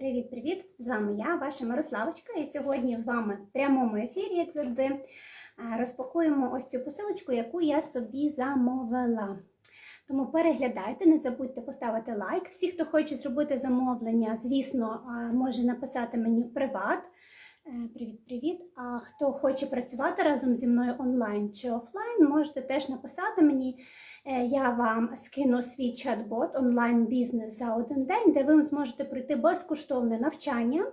Привіт-привіт! З вами я, ваша Мирославочка, і сьогодні з вами в прямому ефірі, як завжди, е, розпакуємо ось цю посилочку, яку я собі замовила. Тому переглядайте, не забудьте поставити лайк. Всі, хто хоче зробити замовлення, звісно, е, може написати мені в приват. Е, Привіт-привіт! А хто хоче працювати разом зі мною онлайн чи офлайн, можете теж написати мені. Е, Я вам скину свій чат-бот онлайн-бізнес за один день, де ви зможете пройти безкоштовне навчання.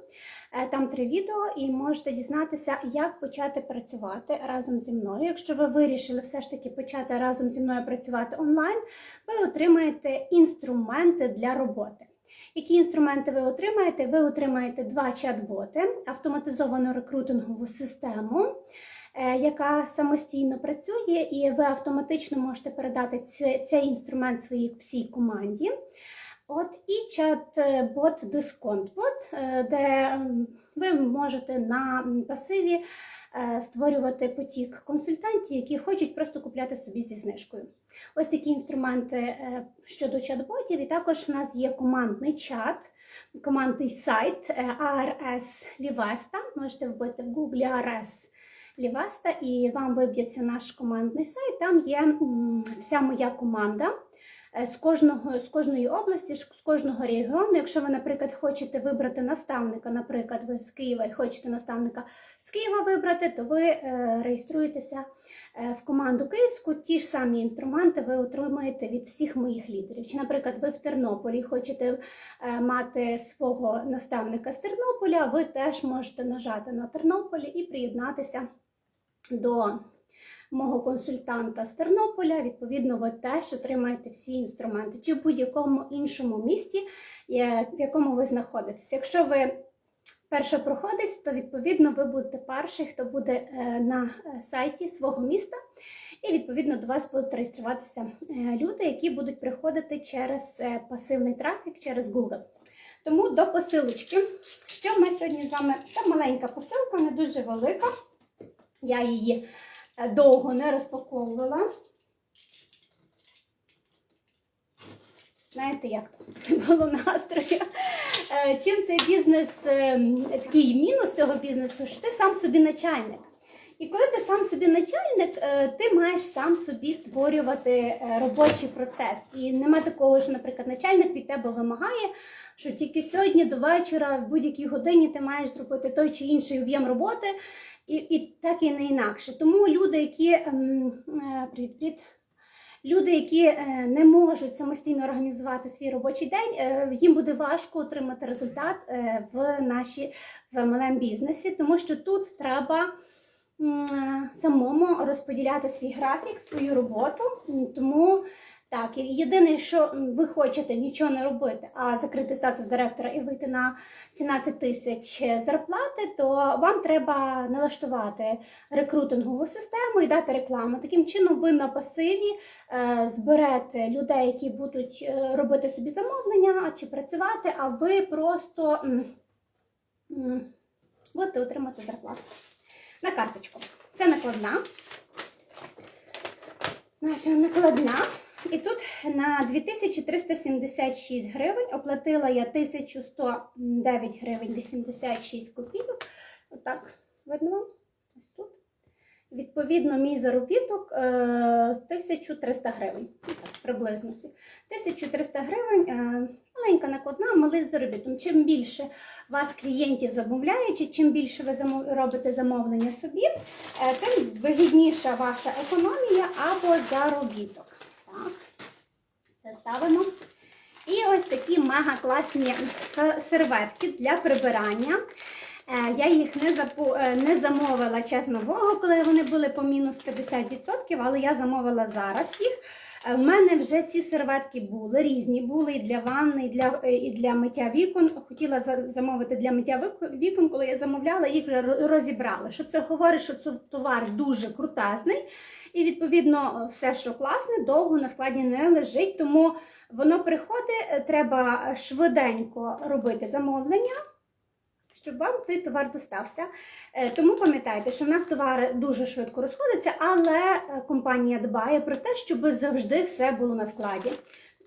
Е, Там три відео, і можете дізнатися, як почати працювати разом зі мною. Якщо ви вирішили все ж таки почати разом зі мною працювати онлайн, ви отримаєте інструменти для роботи. Які інструменти ви отримаєте? Ви отримаєте два чат-боти, автоматизовану рекрутингову систему, е, яка самостійно працює, і ви автоматично можете передати цей інструмент своїй всій команді. От і чат-бот дисконт-бот, е, де ви можете на пасиві створювати потік консультантів, які хочуть просто купляти собі зі знижкою. Ось такі інструменти е, щодо чат-ботів. І також в нас є командний чат, командний сайт е, ARS Livesta. Можете вбити в Google ARS Livesta і вам виб'ється наш командний сайт. Там є вся моя команда. Е, З кожного з кожної області, з кожного регіону. Якщо ви, наприклад, хочете вибрати наставника, наприклад, ви з Києва і хочете наставника з Києва вибрати, то ви е, реєструєтеся е, в команду київську. Ті ж самі інструменти ви отримаєте від всіх моїх лідерів. Чи, наприклад, ви в Тернополі хочете мати свого наставника з Тернополя, ви теж можете нажати на Тернополі і приєднатися до мого консультанта з Тернополя. Відповідно, ви теж отримаєте всі інструменти, чи в будь-якому іншому місті, в якому ви знаходитесь. Якщо ви першопроходець, то відповідно ви будете перший, хто буде е, на е, сайті свого міста. І відповідно до вас будуть реєструватися е, люди, які будуть приходити через пасивний трафік, через Google. Тому до посилочки. Що ми сьогодні з вами? Це маленька посилка, не дуже велика. Я її довго не розпаковувала. Знаєте, як було настрою. Е, Чим цей бізнес, е, такий мінус цього бізнесу, що ти сам собі начальник. І коли ти сам собі начальник, е, ти маєш сам собі створювати е, робочий процес. І нема такого, що, наприклад, начальник від тебе вимагає, що тільки сьогодні до вечора, в будь-якій годині ти маєш зробити той чи інший об'єм роботи, і, і так і не інакше. Тому люди, які ем, е, привіт, привіт. Люди, які е, не можуть самостійно організувати свій робочий день, е, їм буде важко отримати результат в нашій в MLM бізнесі, тому що тут треба самому розподіляти свій графік, свою роботу. Тому так, єдине, що ви хочете нічого не робити, а закрити статус директора і вийти на 17 тисяч зарплати, то вам треба налаштувати рекрутингову систему і дати рекламу. Таким чином, ви на пасиві е, зберете людей, які будуть е, робити собі замовлення чи працювати, а ви просто будете отримати зарплату на карточку. Це накладна. Наша накладна. І тут на 2376 гривень оплатила я 1109 гривень 86 копійок. Отак, видно вам? Ось тут. Відповідно, мій заробіток е, 1300 гривень. Ну, Так, приблизно. 1300 гривень, е, маленька накладна, малий заробіток. Чим більше вас клієнтів замовляє, чи чим більше ви робите замовлення собі, е, тим вигідніша ваша економія або заробіток. Це ставимо. І ось такі мега класні серветки для прибирання. Е, Я їх не запу... е, не замовила чесно Богу, коли вони були по мінус 50%, але я замовила зараз їх. Е, У мене вже ці серветки були, різні були і для ванни, і для, е, і для миття вікон. Хотіла замовити для миття вікон, коли я замовляла, їх вже розібрали. Що це говорить, що це товар дуже крутезний. І відповідно все, що класне, довго на складі не лежить. Тому воно приходить, е, треба швиденько робити замовлення. Щоб вам цей товар достався. Е, Тому пам'ятайте, що в нас товари дуже швидко розходяться, але е, компанія дбає про те, щоб завжди все було на складі.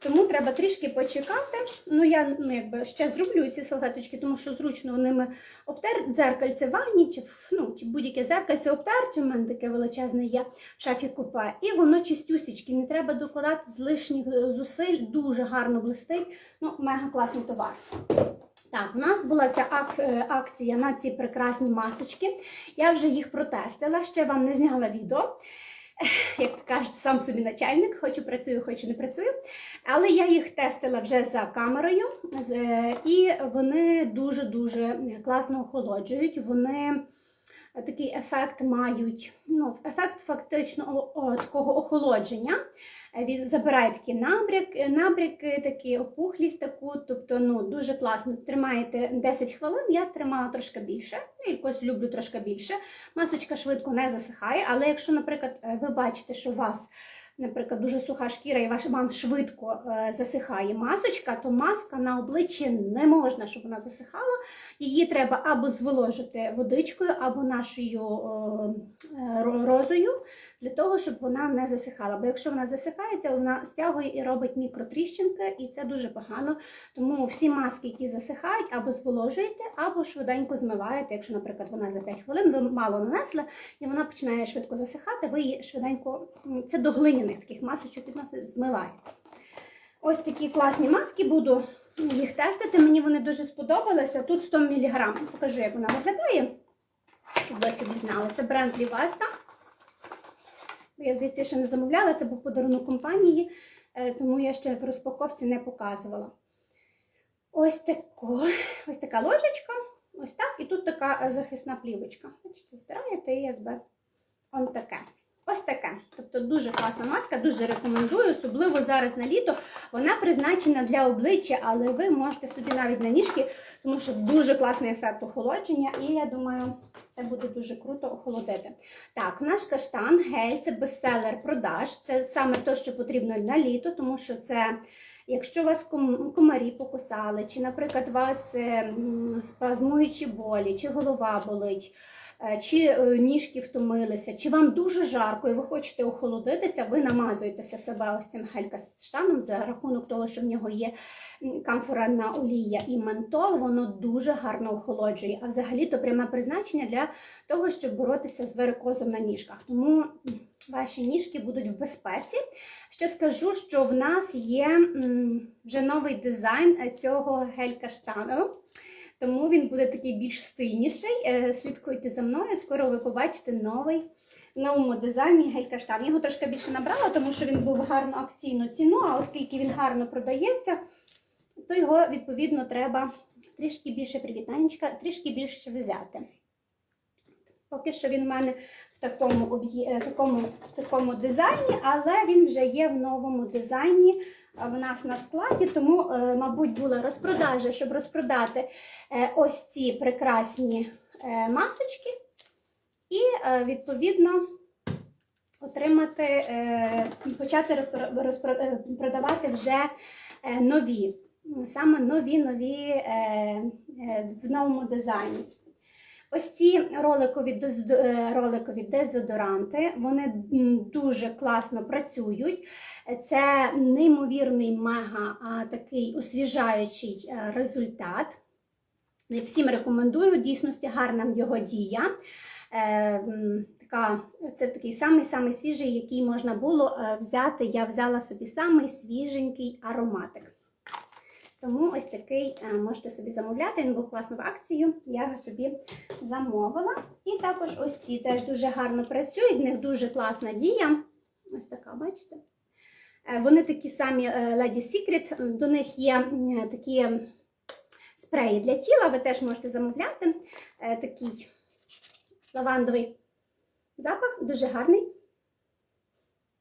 Тому треба трішки почекати. Ну, я ну, якби ще зроблю ці салфеточки, тому що зручно ними обтер дзеркальце ванні, чи, ну, чи будь-яке дзеркальце обтер, чи в мене таке величезне є в шафі купе. І воно чистюсічки, не треба докладати з лишніх е, зусиль, дуже гарно блистить. Ну, мега класний товар. Так, у нас була ця е, акція на ці прекрасні масочки. Я вже їх протестила, ще вам не зняла відео. Як кажуть, сам собі начальник, хочу працюю, хочу не працюю. Але я їх тестила вже за камерою, е, і вони дуже-дуже класно охолоджують. Вони такий ефект мають, ну, ефект фактично о, о, такого охолодження. Е, Він забирає такі набряки, набряки, такі опухлість таку, тобто ну, дуже класно. Тримаєте 10 хвилин, я тримала трошки більше, я якось люблю трошки більше. Масочка швидко не засихає, але якщо, наприклад, е, ви бачите, що у вас, наприклад, дуже суха шкіра і вам швидко е, засихає масочка, то маска на обличчі не можна, щоб вона засихала. Її треба або зволожити водичкою, або нашою е, розою, для того, щоб вона не засихала. Бо якщо вона засихається, вона стягує і робить мікротріщинки, і це дуже погано. Тому всі маски, які засихають, або зволожуєте, або швиденько змиваєте. Якщо, наприклад, вона за 5 хвилин ви мало нанесли, і вона починає швидко засихати, ви її швиденько, це до глиняних таких масочок відносите, змиваєте. Ось такі класні маски буду їх тестити. Мені вони дуже сподобалися. Тут 100 мг. Покажу, як вона виглядає, щоб ви собі знали. Це бренд Лівеста. Я, здається, ще не замовляла, це був подарунок компанії, е, тому я ще в розпаковці не показувала. Ось тако, ось така ложечка, ось так, і тут така захисна плівочка. Бачите, здираєте і якби он таке. Тобто дуже класна маска, дуже рекомендую, особливо зараз на літо. Вона призначена для обличчя, але ви можете собі навіть на ніжки, тому що дуже класний ефект охолодження, і я думаю, це буде дуже круто охолодити. Так, наш каштан гель це бестселер продаж. Це саме те, що потрібно на літо, тому що це. Якщо вас комарі покусали, чи, наприклад, вас е, спазмуючі болі, чи голова болить, чи е, ніжки втомилися, чи вам дуже жарко і ви хочете охолодитися, ви намазуєтеся себе ось цим гель-каштаном за рахунок того, що в нього є м, олія і ментол, воно дуже гарно охолоджує. А взагалі то пряме призначення для того, щоб боротися з варикозом на ніжках. Тому ваші ніжки будуть в безпеці. Ще скажу, що в нас є вже новий дизайн е, цього гель-каштану. Тому він буде такий більш стильніший. Е, Слідкуйте за мною, скоро ви побачите новий новому дизайні гель-каштан. Його трошки більше набрала, тому що він був гарно акційну ціну, а оскільки він гарно продається, то його відповідно треба трішки більше привітанечка, трішки більше взяти. Поки що він в мене такому, е, такому, такому дизайні, але він вже є в новому дизайні е, в нас на складі, тому, е, мабуть, була розпродажа, щоб розпродати ось ці прекрасні масочки і, відповідно, отримати, почати продавати вже нові, саме нові нові в новому дизайні. Ось ці роликові, е, роликові дезодоранти, вони дуже класно працюють. Це неймовірний мега такий освіжаючий е, результат. Всім рекомендую, в дійсності гарна його дія. Е, це такий самий самий свіжий, який можна було взяти. Я взяла собі самий свіженький ароматик. Тому ось такий е, можете собі замовляти. Він був класно в акцію. Я його собі замовила. І також ось ці теж дуже гарно працюють, в них дуже класна дія. Ось така, бачите? Е, Вони такі самі е, Lady Secret, до них є такі спреї для тіла, ви теж можете замовляти. Такий лавандовий запах, дуже гарний.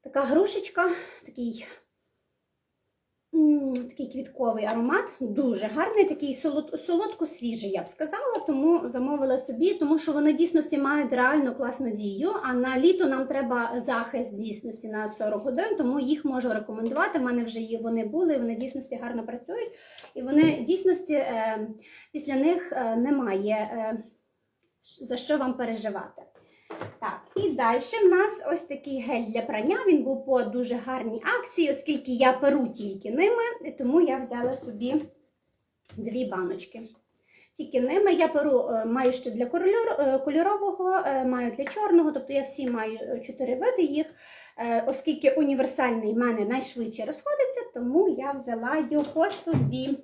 Така грушечка, такий, такий квітковий аромат, дуже гарний, такий солодко-свіжий, я б сказала, тому замовила собі, тому що вони дійсності мають реально класну дію. А на літо нам треба захист дійсності на 40 годин, тому їх можу рекомендувати. У мене вже вони були, вони дійсності гарно працюють. І вони дійсності е, після них е, немає е, за що вам переживати. Так, і далі в нас ось такий гель для прання. Він був по дуже гарній акції, оскільки я перу тільки ними, тому я взяла собі дві баночки. Тільки ними я перу е, маю ще для е, кольорового, е, маю для чорного, тобто я всі маю чотири види їх. Оскільки універсальний в мене найшвидше розходиться, тому я взяла його собі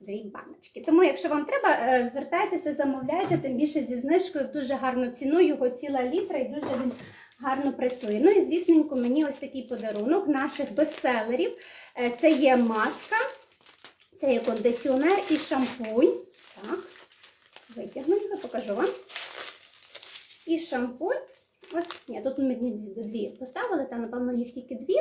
дві баночки. Тому, якщо вам треба, е, звертайтеся, замовляйте, тим більше зі знижкою дуже гарну ціну, його ціла літра і дуже він гарно працює. Ну і звісненько, мені ось такий подарунок наших бестселерів. Е, Це є маска, це є кондиціонер і шампунь. Так, витягну його, покажу вам. І шампунь. Ось, ні, тут мені дві поставили, там, напевно, їх тільки дві.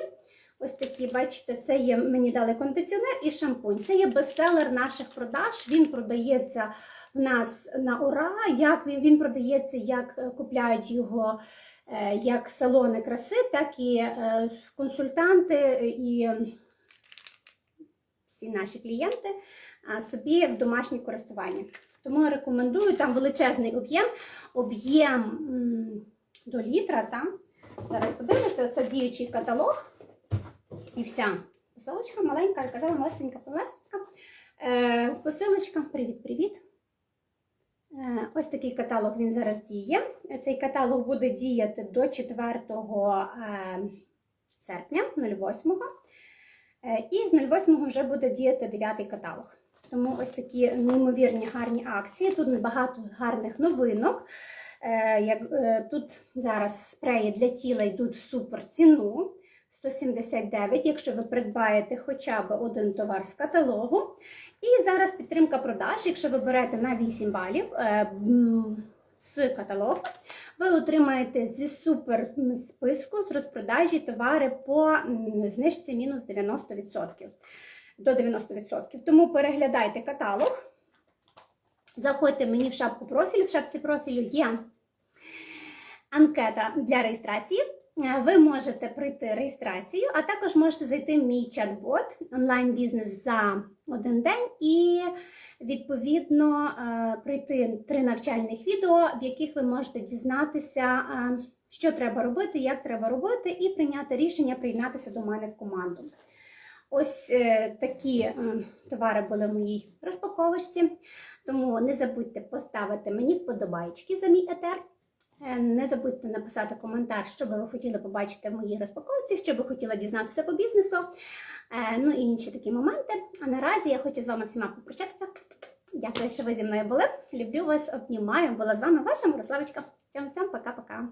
Ось такі, бачите, це є, мені дали кондиціонер і шампунь. Це є бестселер наших продаж. Він продається в нас на ура. Як він, він продається, як е, купляють його е, як салони краси, так і е, консультанти і всі наші клієнти собі в домашнє користування. Тому я рекомендую там величезний об'єм, об'єм до літра. Там. Зараз подивимося, це діючий каталог. І вся посилочка маленька, казала, малесенька полесенька. Е, посилочка, привіт-привіт. Е, ось такий каталог він зараз діє. Цей каталог буде діяти до 4 е, серпня 08. Е, І з 08 вже буде діяти 9 каталог. Тому ось такі неймовірні гарні акції. Тут багато гарних новинок. Е, як, е, Тут зараз спреї для тіла йдуть в супер ціну. 179, якщо ви придбаєте хоча б один товар з каталогу. І зараз підтримка продаж, якщо ви берете на 8 балів е, з каталогу, ви отримаєте зі супер списку з розпродажі товари по знижці мінус 90%. До 90%. Тому переглядайте каталог. Заходьте мені в шапку профілю. В шапці профілю є анкета для реєстрації. Е, Ви можете пройти реєстрацію, а також можете зайти в мій чат-бот онлайн-бізнес за один день і відповідно е, пройти три навчальних відео, в яких ви можете дізнатися, е, що треба робити, як треба робити, і прийняти рішення приєднатися до мене в команду. Ось такі товари були в моїй розпаковочці. Тому не забудьте поставити мені вподобайки за мій етер. Е, Не забудьте написати коментар, що би ви хотіли побачити в моїй розпаковці, що би хотіла дізнатися по бізнесу. Е, Ну і інші такі моменти. А наразі я хочу з вами всіма попрощатися. Дякую, що ви зі мною були. Люблю вас, обнімаю. Була з вами ваша Мирославочка. Цьом-цьом, пока-пока.